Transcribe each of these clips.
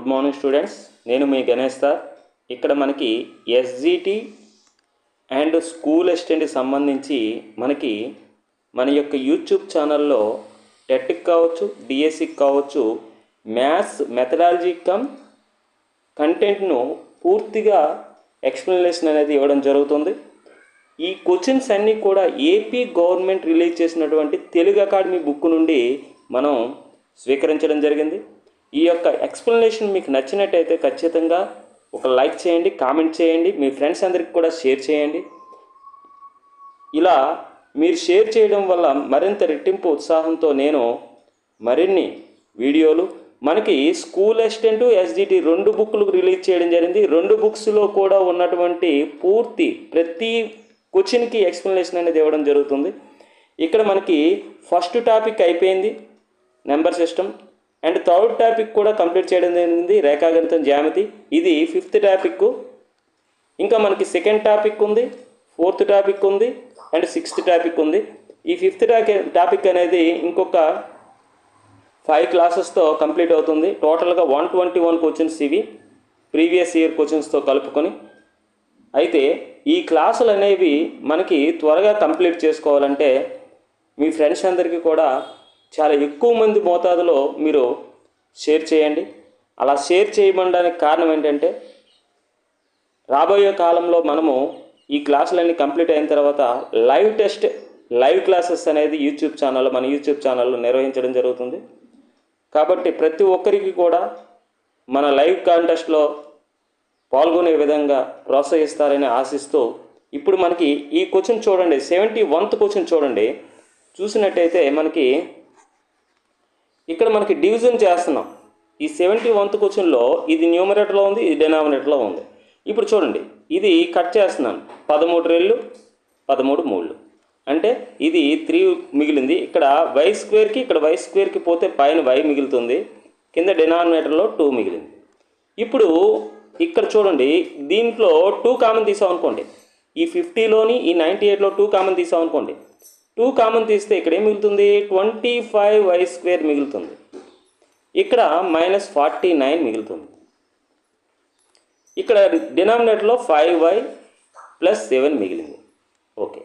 Good morning students. నేను మీ Ganesh sir. ఇక్కడ మనకి ఎస్జిటి అండ్ స్కూల్ అసిస్టెంట్కి సంబంధించి మనకి మన యొక్క యూట్యూబ్ ఛానల్లో టెట్కి కావచ్చు డిఎస్సికి కావచ్చు మ్యాథ్స్ మెథడాలజీ కమ్ కంటెంట్ను పూర్తిగా ఎక్స్ప్లెనేషన్ అనేది ఇవ్వడం జరుగుతుంది. ఈ క్వశ్చన్స్ అన్నీ కూడా ఏపీ గవర్నమెంట్ రిలీజ్ చేసినటువంటి తెలుగు అకాడమీ బుక్ నుండి మనం స్వీకరించడం జరిగింది. ఈ యొక్క ఎక్స్ప్లెనేషన్ మీకు నచ్చినట్టయితే ఖచ్చితంగా ఒక లైక్ చేయండి కామెంట్ చేయండి మీ ఫ్రెండ్స్ అందరికి కూడా షేర్ చేయండి. ఇలా మీరు షేర్ చేయడం వల్ల మరింత రెట్టింపు ఉత్సాహంతో నేను మరిన్ని వీడియోలు మనకి స్కూల్ అసిస్టెంట్ ఎస్డిటి రెండు బుక్లు రిలీజ్ చేయడం జరిగింది. రెండు బుక్స్లో కూడా ఉన్నటువంటి పూర్తి ప్రతి క్వశ్చన్కి ఎక్స్ప్లెనేషన్ అనేది ఇవ్వడం జరుగుతుంది. ఇక్కడ మనకి ఫస్ట్ టాపిక్ అయిపోయింది number system and third topic కూడా కంప్లీట్ చేయడం జరిగింది రేఖాగణితం జ్యామితి. ఇది ఫిఫ్త్ టాపిక్. ఇంకా మనకి సెకండ్ టాపిక్ ఉంది ఫోర్త్ టాపిక్ ఉంది అండ్ సిక్స్త్ టాపిక్ ఉంది. ఈ ఫిఫ్త్ టాపిక్ అనేది ఇంకొక ఫైవ్ క్లాసెస్తో కంప్లీట్ అవుతుంది. టోటల్గా వన్ ట్వంటీ వన్ క్వశ్చన్స్ ఇవి ప్రీవియస్ ఇయర్ క్వశ్చన్స్తో కలుపుకొని. అయితే ఈ క్లాసులు అనేవి మనకి త్వరగా కంప్లీట్ చేసుకోవాలంటే మీ ఫ్రెండ్స్ అందరికీ కూడా చాలా ఎక్కువ మంది మోతాదులో మీరు షేర్ చేయండి. అలా షేర్ చేయబడడానికి కారణం ఏంటంటే రాబోయే కాలంలో మనము ఈ క్లాసులన్నీ కంప్లీట్ అయిన తర్వాత లైవ్ టెస్ట్ లైవ్ క్లాసెస్ అనేది యూట్యూబ్ ఛానల్లో మన యూట్యూబ్ ఛానల్లో నిర్వహించడం జరుగుతుంది. కాబట్టి ప్రతి ఒక్కరికి కూడా మన లైవ్ కాంటెస్ట్లో పాల్గొనే విధంగా ప్రోత్సహిస్తారని ఆశిస్తూ ఇప్పుడు మనకి ఈ క్వశ్చన్ చూడండి సెవెంటీ వన్త్ క్వశ్చన్ చూడండి. చూసినట్టయితే మనకి ఇక్కడ మనకి డివిజన్ చేస్తున్నాం. ఈ సెవెంటీ వన్త్ క్వశ్చన్లో ఇది న్యూమరేటర్లో ఉంది ఇది డెనామినేటర్లో ఉంది. ఇప్పుడు చూడండి ఇది కట్ చేస్తున్నాను. పదమూడు రెళ్ళు పదమూడు మూళ్ళు. అంటే ఇది త్రీ మిగిలింది. ఇక్కడ వై స్క్వేర్కి ఇక్కడ వై స్క్వేర్కి పోతే పైన వై మిగులుతుంది. కింద డినామినేటర్లో టూ మిగిలింది. ఇప్పుడు ఇక్కడ చూడండి దీంట్లో టూ కామన్ తీసాం అనుకోండి ఈ ఫిఫ్టీలోని ఈ నైంటీ ఎయిట్లో టూ కామన్ తీసాం అనుకోండి టూ కామన్ తీస్తే ఇక్కడ ఏం మిగులుతుంది? ట్వంటీ ఫైవ్ వై స్క్వేర్ మిగులుతుంది. ఇక్కడ మైనస్ ఫార్టీ నైన్ మిగులుతుంది. ఇక్కడ డినామినేటర్లో ఫైవ్ వై ప్లస్ సెవెన్ మిగిలింది. ఓకే.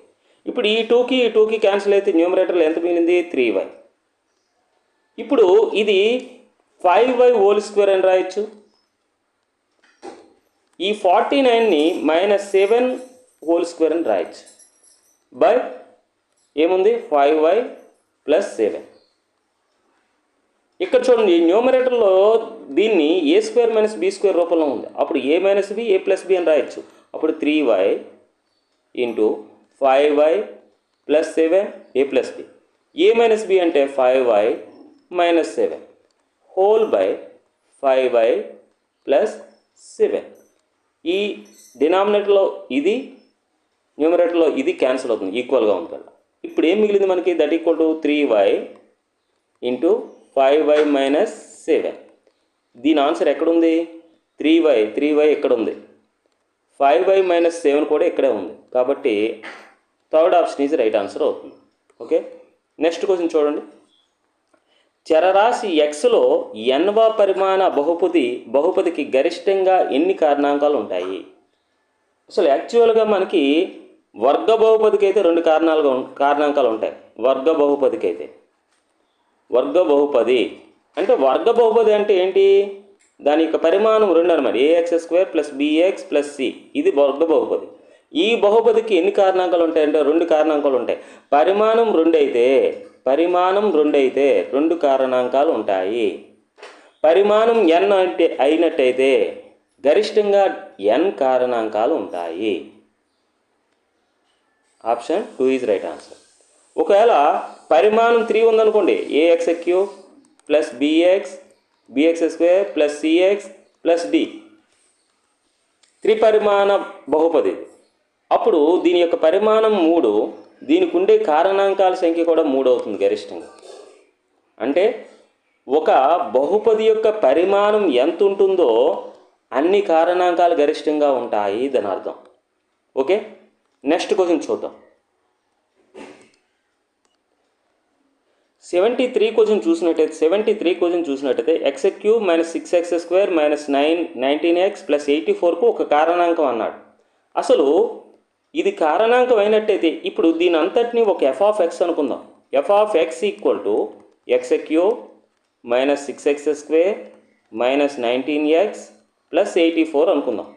ఇప్పుడు ఈ టూకి ఈ టూకి క్యాన్సిల్ అయితే న్యూమరేటర్లో ఎంత మిగిలింది? Three Y. ఇప్పుడు ఇది ఫైవ్ వై హోల్ స్క్వేర్ అని రాయొచ్చు. ఈ ఫార్టీ నైన్ని మైనస్ సెవెన్ హోల్ స్క్వేర్ అని రాయొచ్చు. బై ఏముంది? ఫైవ్ వై ప్లస్ సెవెన్ ఇక్కడ చూడండి న్యూమరేటర్లో దీన్ని A square minus B square రూపంలో ఉంది. అప్పుడు A minus B A plus B అని రాయొచ్చు. అప్పుడు three Y into five Y plus seven A plus B A minus B అంటే five Y minus seven whole by five Y plus seven ఈ డినామినేటర్లో ఇది న్యూమరేటర్లో ఇది క్యాన్సిల్ అవుతుంది ఈక్వల్గా ఉంటుంది. ఇప్పుడు ఏం మిగిలింది మనకి? That equal to three Y into five Y minus seven దీని ఆన్సర్ ఎక్కడుంది? త్రీ వై త్రీ వై ఇక్కడ ఉంది ఫైవ్ వై మైనస్ సెవెన్ కూడా ఇక్కడే ఉంది. కాబట్టి third option is right answer అవుతుంది. ఓకే నెక్స్ట్ క్వశ్చన్ చూడండి. చరరాశి ఎక్స్లో ఎన్వ పరిమాణ బహుపది బహుపదికి గరిష్టంగా ఎన్ని కారణాంకాలు ఉంటాయి? అసలు యాక్చువల్గా మనకి వర్గ బహుపదికి అయితే రెండు కారణాలుగా కారణాంకాలు ఉంటాయి. వర్గ బహుపదికి అయితే వర్గ బహుపది అంటే వర్గ బహుపది అంటే ఏంటి? దాని యొక్క పరిమాణం రెండు అనమాట A X square plus B X plus C ఇది వర్గ బహుపది. ఈ బహుపదికి ఎన్ని కారణాంకాలు ఉంటాయంటే రెండు కారణాంకాలు ఉంటాయి. పరిమాణం రెండు అయితే పరిమాణం రెండు అయితే రెండు కారణాంకాలు ఉంటాయి. పరిమాణం ఎన్ అంటే అయినట్టయితే గరిష్టంగా ఎన్ కారణాంకాలు ఉంటాయి. Option two is right answer. ఒకవేళ పరిమాణం త్రీ ఉందనుకోండి A X cube plus B X B X square plus C X plus D త్రిపరిమాణ బహుపది. అప్పుడు దీని యొక్క పరిమాణం మూడు దీనికి ఉండే కారణాంకాల సంఖ్య కూడా మూడు అవుతుంది గరిష్టంగా. అంటే ఒక బహుపది యొక్క పరిమాణం ఎంత ఉంటుందో అన్ని కారణాంకాలు గరిష్టంగా ఉంటాయి దాని అర్థం. ఓకే? నెక్స్ట్ క్వశ్చన్ చూద్దాం. సెవెంటీ త్రీ క్వశ్చన్ చూసినట్టయితే సెవెంటీ త్రీ క్వశ్చన్ చూసినట్టయితే X cube minus six X square minus nine nineteen X plus eighty ఫోర్కు ఒక కారణాంకం అన్నాడు. అసలు ఇది కారణాంకం అయినట్టయితే ఇప్పుడు దీని అంతటిని ఒక ఎఫ్ ఆఫ్ ఎక్స్ అనుకుందాం. F of X equal to X cube minus six X square minus nineteen X plus eighty four అనుకుందాం.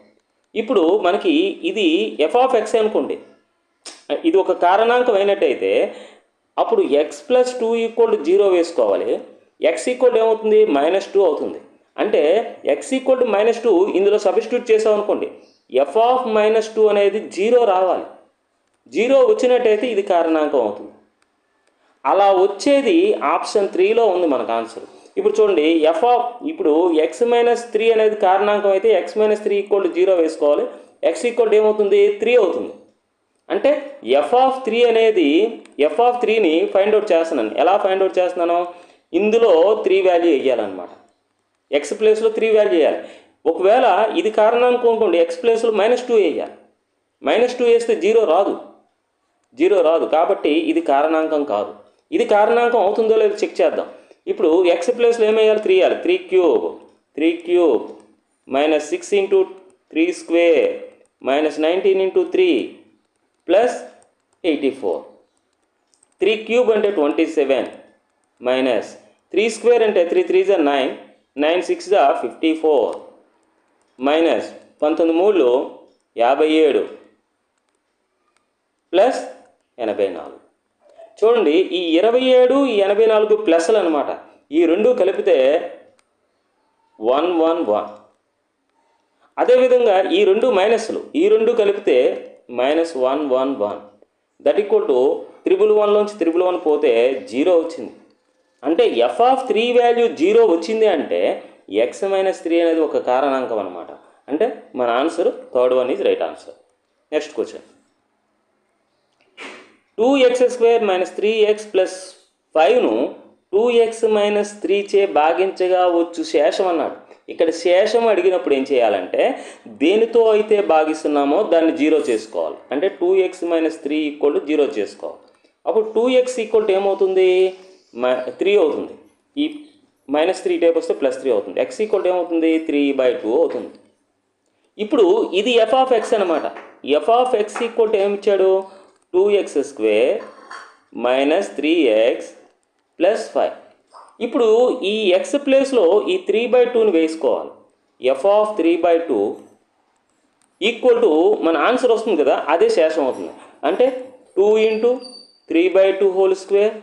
ఇప్పుడు మనకి ఇది ఎఫ్ ఆఫ్ ఎక్స్ అనుకోండి. ఇది ఒక కారణాంకం అయినట్టయితే అప్పుడు x plus two equal zero వేసుకోవాలి. ఎక్స్ ఈక్వల్ ఏమవుతుంది? మైనస్ టూ అవుతుంది. అంటే ఎక్స్ ఈక్వల్ మైనస్ టూ ఇందులో సబ్స్టిట్యూట్ చేసాం అనుకోండి. ఎఫ్ ఆఫ్ మైనస్ టూ అనేది జీరో రావాలి. జీరో వచ్చినట్టయితే ఇది కారణాంకం అవుతుంది. అలా వచ్చేది ఆప్షన్ త్రీలో ఉంది మనకు ఆన్సర్ ఇప్పుడు చూడండి ఎఫ్ ఆఫ్ ఇప్పుడు ఎక్స్ మైనస్ త్రీ అనేది కారణాంకం అయితే x minus three equal to zero వేసుకోవాలి. ఎక్స్ ఈక్వల్ ఏమవుతుంది? త్రీ అవుతుంది. అంటే ఎఫ్ ఆఫ్ త్రీ అనేది ఎఫ్ ఆఫ్ త్రీని ఫైండ్ అవుట్ చేస్తున్నాను. ఎలా ఫైండ్ అవుట్ చేస్తున్నాను? ఇందులో త్రీ వాల్యూ వేయాలన్నమాట. ఎక్స్ ప్లేస్లో త్రీ వాల్యూ వేయాలి. ఒకవేళ ఇది కారణం అనుకోండి ఎక్స్ ప్లేస్లో మైనస్ టూ వేయాలి. మైనస్ టూ వేస్తే జీరో రాదు. జీరో రాదు. కాబట్టి ఇది కారణాంకం కాదు. ఇది కారణాంకం అవుతుందో లేదో చెక్ చేద్దాం. ఇప్పుడు ఎక్స్ ప్లస్లో ఏమేయాలి? త్రీ వేయాలి three cube three cube minus six into three square minus nineteen into three plus eighty four three cube అంటే twenty seven minus three square అంటే త్రీ త్రీ జా నైన్ నైన్ సిక్స్ జా fifty four minus పంతొమ్మిది మూడు యాభై ఏడు plus ఎనభై నాలుగు. చూడండి ఈ ఇరవై ఏడు ఎనభై నాలుగు ప్లస్లు అనమాట ఈ రెండు కలిపితే వన్ వన్ వన్. అదేవిధంగా ఈ రెండు మైనస్లు ఈ రెండు కలిపితే minus one one one. That equal to triple వన్లోంచి triple one పోతే జీరో వచ్చింది. అంటే f of three value zero వచ్చింది అంటే ఎక్స్ మైనస్ త్రీ అనేది ఒక కారణాంకం అనమాట అంటే మన answer third one is right answer next question two x square minus three x plus ఫైవ్ను two x minus three చే భాగించగా వచ్చు శేషం అన్నాడు. ఇక్కడ శేషం అడిగినప్పుడు ఏం చేయాలంటే దేనితో అయితే భాగిస్తున్నామో దాన్ని జీరో చేసుకోవాలి. అంటే two x minus three equal to zero చేసుకోవాలి. అప్పుడు టూ ఎక్స్ ఈక్వల్ టు ఏమవుతుంది? త్రీ అవుతుంది. ఈ మైనస్ త్రీ టైప్ వస్తే ప్లస్ త్రీ అవుతుంది. ఎక్స్ ఈక్వల్ టు ఏమవుతుంది? త్రీ బై టూ అవుతుంది. ఇప్పుడు ఇది ఎఫ్ ఆఫ్ ఎక్స్ అనమాట f of x equal to ఏమిచ్చాడు two x square minus three x plus five ఇప్పుడు ఈ ఎక్స్ ప్లేస్లో ఈ త్రీ బై టూని వేసుకోవాలి. F of three by two equal to మన ఆన్సర్ వస్తుంది కదా అదే శేషం అవుతుంది. అంటే two into three by two whole square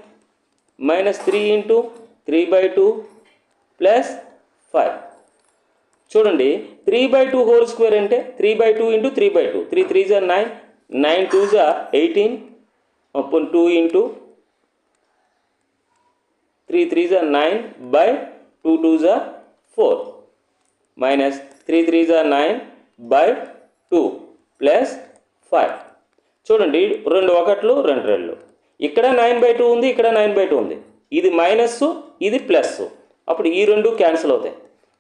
minus three into three by two plus five చూడండి three by two whole square అంటే three by two into three by two three three జర్ nine nine two జా eighteen అప్పుడు two into three three జా nine by two two జా four. Minus three three జా nine by two plus five. చూడండి రెండు ఒకట్లు రెండు రెండు. ఇక్కడ నైన్ బై టూ ఉంది ఇక్కడ నైన్ బై టూ ఉంది. ఇది మైనస్ ఇది ప్లస్ అప్పుడు ఈ రెండు క్యాన్సిల్ అవుతాయి.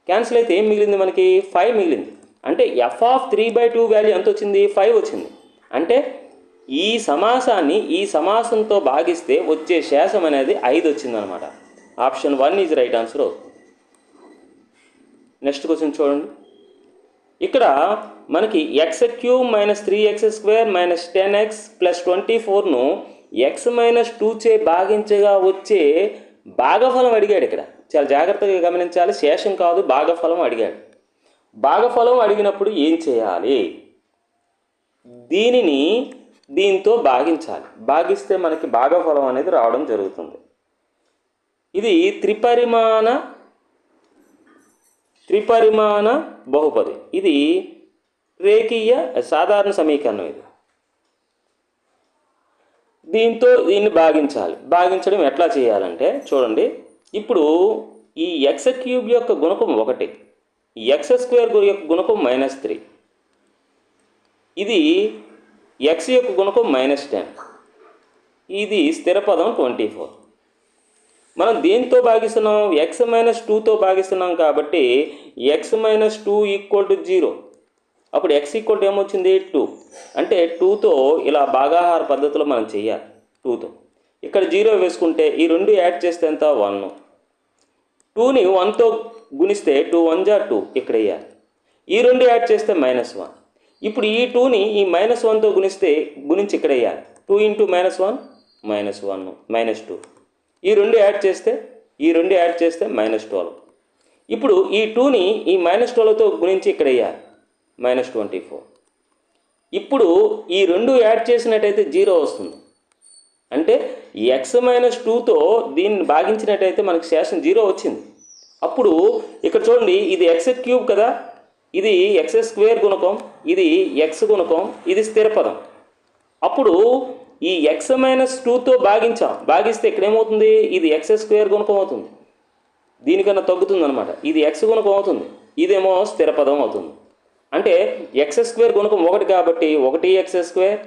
క్యాన్సిల్ అయితే ఏం మిగిలింది మనకి? ఫైవ్ మిగిలింది. అంటే f of three by two value ఎంత వచ్చింది ఫైవ్ వచ్చింది. అంటే ఈ సమాసాన్ని ఈ సమాసంతో భాగిస్తే వచ్చే శేషం అనేది ఐదు వచ్చిందనమాట option one is right answer అవుతుంది నెక్స్ట్ క్వశ్చన్ చూడండి. ఇక్కడ మనకి x cube minus three x square minus ten x plus twenty ఫోర్ను x minus two చే భాగించగా వచ్చే భాగఫలం అడిగాడు ఇక్కడ. చాలా జాగ్రత్తగా గమనించాలి. శేషం కాదు భాగఫలం అడిగాడు. భాగఫలం అడిగినప్పుడు ఏం చేయాలి? దీనిని దీంతో భాగించాలి. భాగిస్తే మనకి భాగఫలం అనేది రావడం జరుగుతుంది. ఇది త్రిపరిమాణ త్రిపరిమాణ బహుపది. ఇది రేఖీయ సాధారణ సమీకరణం ఇది. దీంతో దీన్ని భాగించాలి. భాగించడం ఎట్లా చేయాలంటే చూడండి. ఇప్పుడు ఈ ఎక్స్ క్యూబ్ యొక్క గుణకం ఒకటి. ఎక్స్ స్క్వేర్ యొక్క గుణకం మైనస్ త్రీ ఇది ఎక్స్ యొక్క గుణకం మైనస్ టెన్ ఇది స్థిర పదం ట్వంటీ ఫోర్ మనం దేంతో భాగిస్తున్నాం? ఎక్స్ మైనస్ టూతో భాగిస్తున్నాం కాబట్టి x minus two equal to zero అప్పుడు ఎక్స్ ఈక్వల్ టు ఏమొచ్చింది? టూ అంటే టూతో ఇలా భాగాహార పద్ధతిలో మనం చేయాలి. టూతో ఇక్కడ జీరో వేసుకుంటే ఈ రెండు యాడ్ చేస్తే ఎంత? వన్ టూని వన్తో గుణిస్తే టూ వన్ జా టూ ఇక్కడ వేయాలి. ఈ రెండు యాడ్ చేస్తే మైనస్ వన్ ఇప్పుడు ఈ టూని ఈ మైనస్ వన్తో గుణిస్తే గుణించి ఇక్కడ వేయాలి two into minus one minus one minus two. ఈ రెండు యాడ్ చేస్తే ఈ రెండు యాడ్ చేస్తే మైనస్ ట్వెల్వ్. ఇప్పుడు ఈ టూని ఈ మైనస్ ట్వెల్వ్తో గుణించి ఇక్కడ వేయాలి మైనస్ ట్వంటీ ఫోర్. ఇప్పుడు ఈ రెండు యాడ్ చేసినట్టయితే జీరో వస్తుంది. అంటే ఎక్స్ మైనస్ టూతో దీన్ని భాగించినట్టయితే మనకు శేషం జీరో వచ్చింది. అప్పుడు ఇక్కడ చూడండి ఇది ఎక్స్ క్యూబ్ కదా ఇది ఎక్స్ స్క్వేర్ గుణకం ఇది ఎక్స్ గుణకం ఇది స్థిర పదం. అప్పుడు ఈ ఎక్స్ మైనస్ టూతో భాగించాం. భాగిస్తే ఇక్కడేమవుతుంది? ఇది ఎక్స్ స్క్వేర్ గుణకం అవుతుంది. దీనికన్నా తగ్గుతుంది అనమాట ఇది ఎక్స్ గుణకం అవుతుంది. ఇదేమో స్థిర పదం అవుతుంది. అంటే ఎక్స్ స్క్వేర్ గుణకం ఒకటి కాబట్టి ఒకటి x square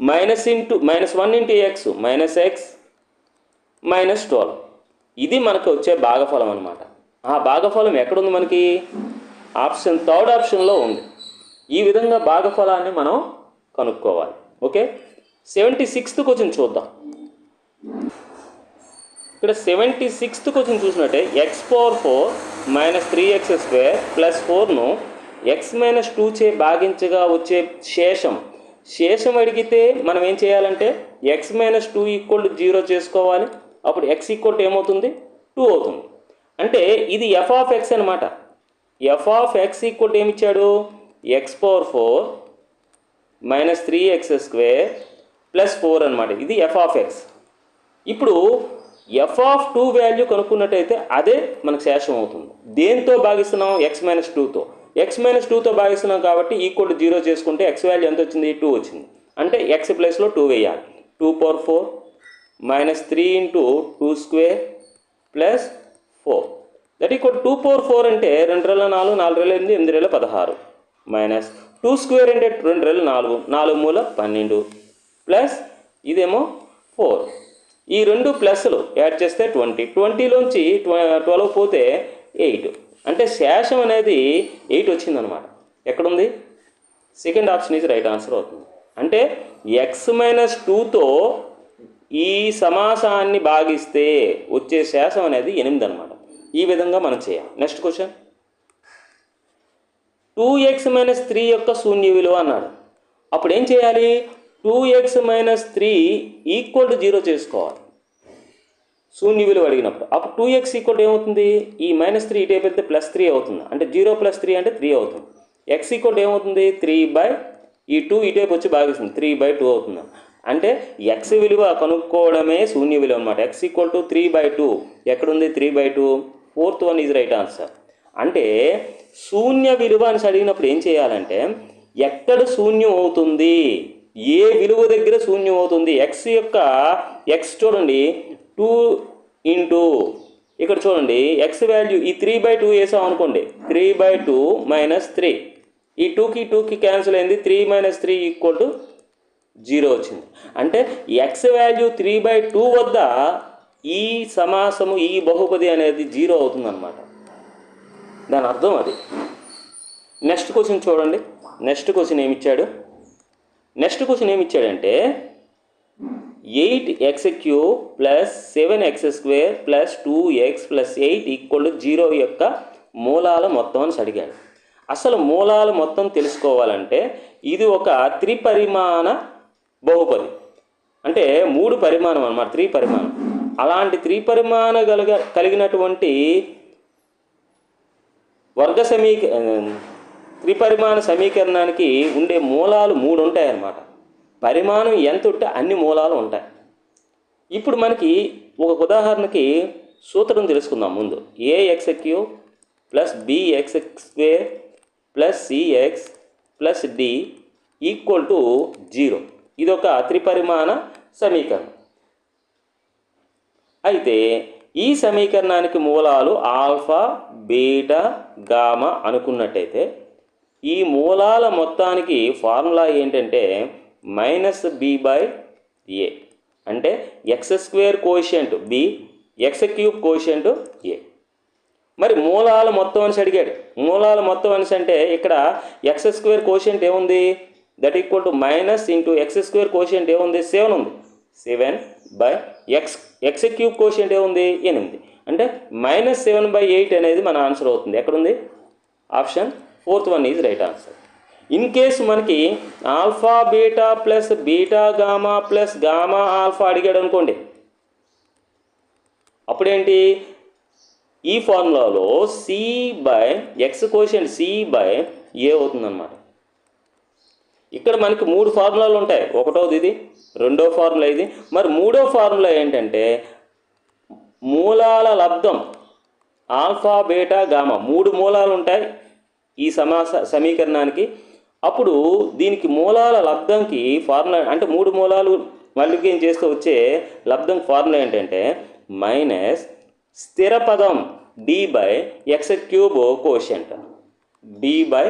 minus into minus one into x minus x minus twelve. ఇది మనకు వచ్చే భాగఫలం అనమాట ఆ భాగఫలం ఎక్కడుంది మనకి? ఆప్షన్ థర్డ్ ఆప్షన్లో ఉంది. ఈ విధంగా భాగఫలాన్ని మనం కనుక్కోవాలి. ఓకే? సెవెంటీ సిక్స్త్ క్వశ్చన్ చూద్దాం. ఇక్కడ సెవెంటీ సిక్స్త్ క్వశ్చన్ చూసినట్టే x power four minus three x square plus ఫోర్ను x minus two చే భాగించగా వచ్చే శేషం. శేషం అడిగితే మనం ఏం చేయాలంటే x minus two equal to zero చేసుకోవాలి. అప్పుడు ఎక్స్ ఈక్వల్ టు ఏమవుతుంది? టూ అవుతుంది. అంటే ఇది ఎఫ్ ఆఫ్ ఎక్స్ అనమాట f of x equal to ఏమిచ్చాడు? X power four minus three x square plus four అనమాట ఇది ఎఫ్ ఆఫ్ ఎక్స్ ఇప్పుడు ఎఫ్ ఆఫ్ టూ వాల్యూ కనుక్కున్నట్టయితే అదే మనకు శేషం అవుతుంది. దేంతో భాగిస్తున్నాం? ఎక్స్ మైనస్ టూతో ఎక్స్ మైనస్ టూతో భాగిస్తున్నాం కాబట్టి ఈక్వల్ టు జీరో చేసుకుంటే ఎక్స్ వాల్యూ ఎంత వచ్చింది? టూ వచ్చింది. అంటే ఎక్స్ ప్లస్లో టూ వేయాలి. Two power four minus three into two square plus four that equal two power four అంటే రెండు రెళ్ళ నాలుగు నాలుగు రెళ్ళ ఎనిమిది ఎనిమిది రెళ్ళ పదహారు. మైనస్ టూ స్క్వేర్ అంటే రెండు రెళ్ళు నాలుగు నాలుగు మూల పన్నెండు. ప్లస్ ఇదేమో ఫోర్ ఈ రెండు ప్లస్లు యాడ్ చేస్తే ట్వంటీ ట్వంటీలోంచి ట్వెల్వ్ పోతే ఎయిట్ అంటే శేషం అనేది ఎయిట్ వచ్చిందనమాట. ఎక్కడుంది? Second option is right answer అవుతుంది. అంటే ఎక్స్ మైనస్ టూతో ఈ సమాసాన్ని భాగిస్తే వచ్చే శేషం అనేది ఎనిమిది అనమాట. ఈ విధంగా మనం చేయాలి. Next question two x minus three యొక్క శూన్య విలువ అన్నాడు. అప్పుడు ఏం చేయాలి? Two x minus three equal to zero చేసుకోవాలి. శూన్య విలువ అడిగినప్పుడు. అప్పుడు టూ ఎక్స్ ఈక్వల్ ఏమవుతుంది? ఈ మైనస్ త్రీ ఇటే వెళ్తే ప్లస్ త్రీ అవుతుంది. అంటే జీరో ప్లస్ త్రీ అంటే త్రీ అవుతుంది. ఎక్స్ ఈక్వల్ ఏమవుతుంది? త్రీ బై ఈ టూ ఇటేపు వచ్చి భాగిస్తుంది త్రీ బై టూ అవుతుంది. అంటే ఎక్స్ విలువ కనుక్కోవడమే శూన్య విలువ అనమాట x equal to three by two ఎక్కడుంది? Three by two fourth one is right answer. అంటే శూన్య విలువ అని అడిగినప్పుడు ఏం చేయాలంటే ఎక్కడ శూన్యం అవుతుంది? ఏ విలువ దగ్గర శూన్యం అవుతుంది? ఎక్స్ యొక్క ఎక్స్ చూడండి టూ ఇంటూ ఇక్కడ చూడండి ఎక్స్ వాల్యూ ఈ త్రీ బై టూ వేసాం అనుకోండి three by two minus three ఈ టూకి టూకి క్యాన్సిల్ అయింది three minus three equal to zero వచ్చింది. అంటే x value three by two వద్ద ఈ సమాసము ఈ బహుపది అనేది జీరో అవుతుందన్నమాట. దాని అర్థం అది. నెక్స్ట్ క్వశ్చన్ చూడండి. నెక్స్ట్ క్వశ్చన్ ఏమి ఇచ్చాడు next question ఏమిచ్చాడంటే eight x cube plus seven x square plus two x plus eight equal zero యొక్క మూలాల మొత్తం అని అడిగాడు. అసలు మూలాలు మొత్తం తెలుసుకోవాలంటే ఇది ఒక త్రిపరిమాణ బహుపది. అంటే మూడు పరిమాణం అన్నమాట త్రి పరిమాణం అలాంటి త్రిపరిమాణ కలిగ కలిగినటువంటి వర్గ సమీక త్రిపరిమాణ సమీకరణానికి ఉండే మూలాలు మూడు ఉంటాయి అన్నమాట పరిమాణం ఎంత ఉంటే అన్ని మూలాలు ఉంటాయి. ఇప్పుడు మనకి ఒక ఉదాహరణకి సూత్రం తెలుసుకుందాం ముందు. A x cube plus b x square plus c x plus d equal to zero. ఇది ఒక త్రిపరిమాణ సమీకరణం. అయితే ఈ సమీకరణానికి మూలాలు ఆల్ఫా బీటా గామా అనుకున్నట్టయితే ఈ మూలాల మొత్తానికి ఫార్ములా ఏంటంటే మైనస్ బి బై ఏ. అంటే x square coefficient b x cube coefficient a. మరి మూలాల మొత్తం అనేసి అడిగాడు. మూలాల మొత్తం అనేసి అంటే ఇక్కడ ఎక్స్ స్క్వేర్ కోషియంట్ ఏముంది? That equal to minus into x square coefficient ఏముంది? సెవెన్ ఉంది. Seven by x x cube coefficient ఏముంది? ఎనిమిది. అంటే మైనస్ సెవెన్ బై ఎయిట్ అనేది మన ఆన్సర్ అవుతుంది. ఎక్కడుంది? Option fourth one is right answer in case మనకి alpha beta plus beta gamma plus gamma alpha అడిగాడు అనుకోండి. అప్పుడేంటి? ఈ ఫార్ములాలో c by x coefficient c by a అవుతుందన్నమాట. ఇక్కడ మనకి మూడు ఫార్ములాలు ఉంటాయి. ఒకటోది ఇది రెండో ఫార్ములా ఇది. మరి మూడో ఫార్ములా ఏంటంటే మూలాల లబ్ధం ఆల్ఫా బీటా గామా మూడు మూలాలు ఉంటాయి ఈ సమాస సమీకరణానికి. అప్పుడు దీనికి మూలాల లబ్ధంకి ఫార్ములా అంటే మూడు మూలాలు మల్లికేం చేస్తూ వచ్చే లబ్ధం ఫార్ములా ఏంటంటే మైనస్ స్థిర పదం d by x cube coefficient d by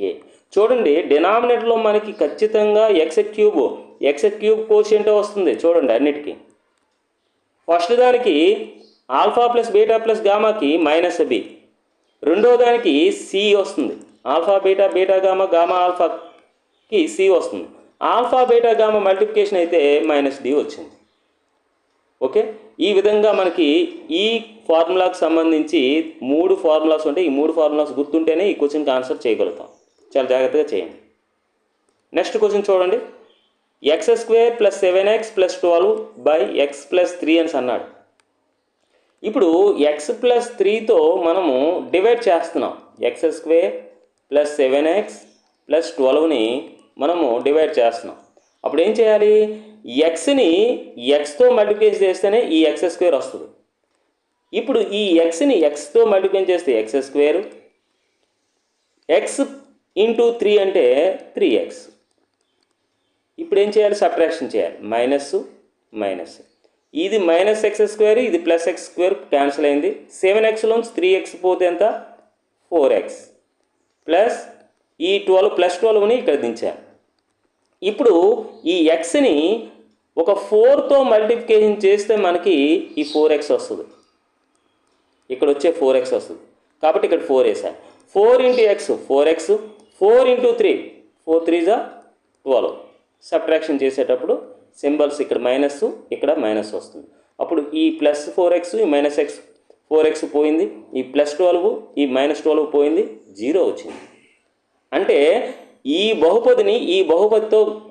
a చూడండి డినామినేటర్లో మనకి ఖచ్చితంగా x cube x cube coefficient వస్తుంది. చూడండి అన్నిటికీ. ఫస్ట్ దానికి ఆల్ఫా ప్లస్ బీటా ప్లస్ గామాకి మైనస్ బి రెండో దానికి సి వస్తుంది. Alpha beta beta gamma gamma ఆల్ఫాకి c వస్తుంది. ఆల్ఫా బీటా గామా మల్టిప్లికేషన్ అయితే మైనస్ డి వచ్చింది. ఓకే? ఈ విధంగా మనకి ఈ ఫార్ములాకి సంబంధించి మూడు ఫార్ములాస్ ఉంటాయి. ఈ మూడు ఫార్ములాస్ గుర్తుంటేనే ఈ క్వశ్చన్కి ఆన్సర్ చేయగలుగుతాం. చాలా జాగ్రత్తగా చేయండి. నెక్స్ట్ క్వశ్చన్ చూడండి. X square plus seven x plus twelve by x plus three అని అన్నాడు ఇప్పుడు ఎక్స్ ప్లస్ త్రీతో మనము డివైడ్ చేస్తున్నాం. X square plus seven x plus ట్వెల్వ్ని మనము డివైడ్ చేస్తున్నాం. అప్పుడు ఏం చేయాలి? ఎక్స్ని ఎక్స్తో మల్టిప్లికేషన్ చేస్తేనే ఈ ఎక్స్ స్క్వేర్ వస్తుంది. ఇప్పుడు ఈ ఎక్స్ని ఎక్స్తో మల్టిప్లికేషన్ చేస్తే x square? X into three అంటే త్రీ ఎక్స్. ఇప్పుడు ఏం చేయాలి? సబ్ట్రాక్షన్ చేయాలి. Minus minus. ఇది మైనస్ ఎక్స్ స్క్వేర్ ఇది ప్లస్ ఎక్స్ స్క్వేర్ క్యాన్సిల్ అయింది. సెవెన్ ఎక్స్లోంచి త్రీ ఎక్స్ పోతే ఎంత? Four x. ప్లస్ ఈ ట్వెల్వ్ ప్లస్ ట్వెల్వ్ని ఇక్కడ దించాను ఇప్పుడు ఈ ఎక్స్ని ఒక ఫోర్తో మల్టిప్లికేషన్ చేస్తే మనకి ఈ ఫోర్ ఎక్స్ వస్తుంది. ఇక్కడ వచ్చే ఫోర్ ఎక్స్ వస్తుంది. కాబట్టి ఇక్కడ ఫోర్ వేసాను four into x four x. Four into three. Four three జా ట్వెల్వ్ సబ్ట్రాక్షన్ చేసేటప్పుడు సింబల్స్ ఇక్కడ మైనస్ ఇక్కడ మైనస్ వస్తుంది. అప్పుడు ఈ ప్లస్ ఫోర్ ఎక్స్ ఈ మైనస్ ఎక్స్ ఫోర్ ఎక్స్ పోయింది. ఈ ప్లస్ ట్వెల్వ్ ఈ మైనస్ ట్వెల్వ్ పోయింది. జీరో వచ్చింది. అంటే ఈ బహుపదిని ఈ బహుపదితో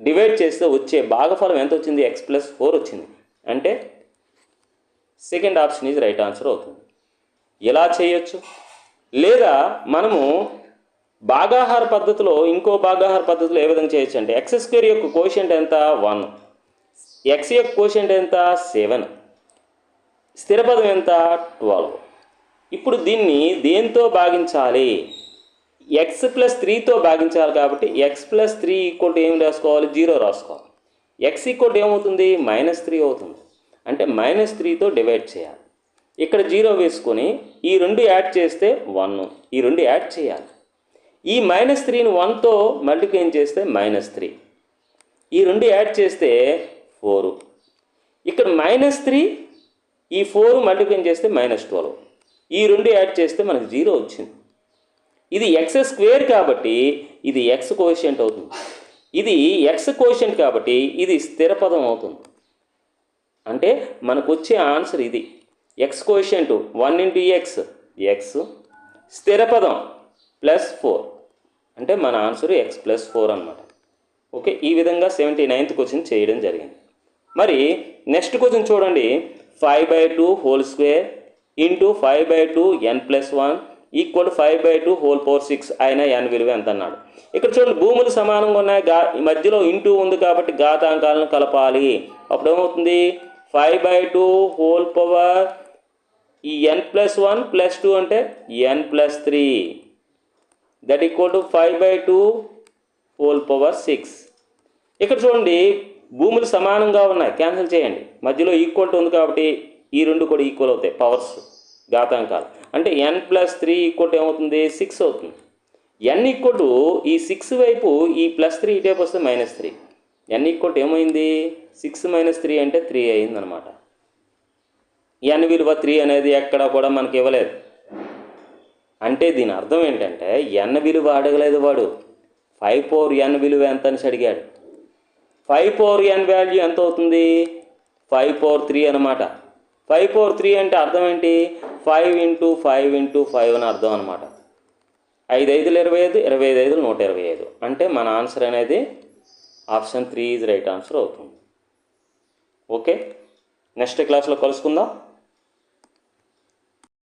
డివైడ్ చేస్తే వచ్చే భాగఫలం ఎంత వచ్చింది? ఎక్స్ ప్లస్ ఫోర్ వచ్చింది. అంటే second option is right answer అవుతుంది. ఎలా చేయొచ్చు? లేదా మనము భాగాహార పద్ధతిలో ఇంకో భాగాహార పద్ధతిలో ఏ విధంగా చేయొచ్చు అంటే ఎక్స్ స్క్వేర్ యొక్క కోషెంట్ ఎంత? వన్ ఎక్స్ యొక్క కోషెంట్ ఎంత? సెవెన్ స్థిరపదం ఎంత? ట్వెల్వ్ ఇప్పుడు దీన్ని దేంతో భాగించాలి? ఎక్స్ ప్లస్ త్రీతో భాగించాలి కాబట్టి x plus three equal to ఏం రాసుకోవాలి? జీరో రాసుకోవాలి. ఎక్స్ ఈక్వల్ టు ఏమవుతుంది? మైనస్ త్రీ అవుతుంది. అంటే మైనస్ త్రీతో డివైడ్ చేయాలి. ఇక్కడ జీరో వేసుకొని ఈ రెండు యాడ్ చేస్తే వన్ ఈ రెండు యాడ్ చేయాలి. ఈ మైనస్ త్రీని వన్తో మల్టిప్లికేషన్ చేస్తే మైనస్ త్రీ ఈ రెండు యాడ్ చేస్తే ఫోరు ఇక్కడ మైనస్ త్రీ ఈ ఫోర్ మల్టిప్లికేషన్ చేస్తే మైనస్ ట్వెల్వ్ ఈ రెండు యాడ్ చేస్తే మనకు జీరో వచ్చింది. ఇది ఎక్స్ స్క్వేర్ కాబట్టి ఇది ఎక్స్ కోషియంట్ అవుతుంది. ఇది ఎక్స్ కోషియంట్ కాబట్టి ఇది స్థిర పదం అవుతుంది. అంటే మనకు వచ్చే ఆన్సర్ ఇది. X coefficient one into x x స్థిర పదం ప్లస్ ఫోర్ అంటే మన ఆన్సర్ ఎక్స్ ప్లస్ ఫోర్ అనమాట ఓకే ఈ విధంగా సెవెంటీ నైన్త్ క్వశ్చన్ చేయడం జరిగింది. మరి నెక్స్ట్ క్వశ్చన్ చూడండి. Five by two whole square into five by two n plus one equal five by two whole four six అయిన ఎన్ విలువ ఎంత అన్నాడు ఇక్కడ చూడండి భూములు సమానంగా ఉన్నాయి. గా ఈ మధ్యలో ఇంటూ ఉంది కాబట్టి ఘాతాంకాలను కలపాలి. అప్పుడు ఏమవుతుంది? Five by two whole power ఈ n plus one plus two అంటే n plus three that equal to five by two whole power six ఇక్కడ చూడండి భూములు సమానంగా ఉన్నాయి. క్యాన్సిల్ చేయండి. మధ్యలో ఈక్వల్ ఉంది కాబట్టి ఈ రెండు కూడా ఈక్వల్ అవుతాయి పవర్స్ ఘాతాంకాలు. అంటే ఎన్ ప్లస్ త్రీ ఈక్వల్ ఏమవుతుంది? సిక్స్ అవుతుంది. ఎన్ ఈక్వల్ ఈ సిక్స్ వైపు ఈ ప్లస్ త్రీ ఇటేపు వస్తే మైనస్ త్రీ ఎన్ ఈక్వల్ ఏమైంది? సిక్స్ మైనస్ త్రీ అంటే త్రీ అయిందనమాట ఎన్ విలువ త్రీ అనేది ఎక్కడ కూడా మనకి ఇవ్వలేదు. అంటే దీని అర్థం ఏంటంటే ఎన్ విలువ అడగలేదు వాడు. ఫైవ్ ఫోర్ ఎన్ విలువ ఎంత అనేసి అడిగాడు. ఫైవ్ పవర్ ఎన్ వాల్యూ ఎంత అవుతుంది? ఫైవ్ పవర్ త్రీ అనమాట ఫైవ్ పవర్ త్రీ అంటే అర్థం ఏంటి? Five into five into five అని అర్థం అనమాట ఐదు ఐదులు ఇరవై ఐదు ఇరవై ఐదు ఐదులు నూట ఇరవై ఐదు. అంటే మన ఆన్సర్ అనేది option three is right answer అవుతుంది. ఓకే? నెక్స్ట్ క్లాస్లో కలుసుకుందాం.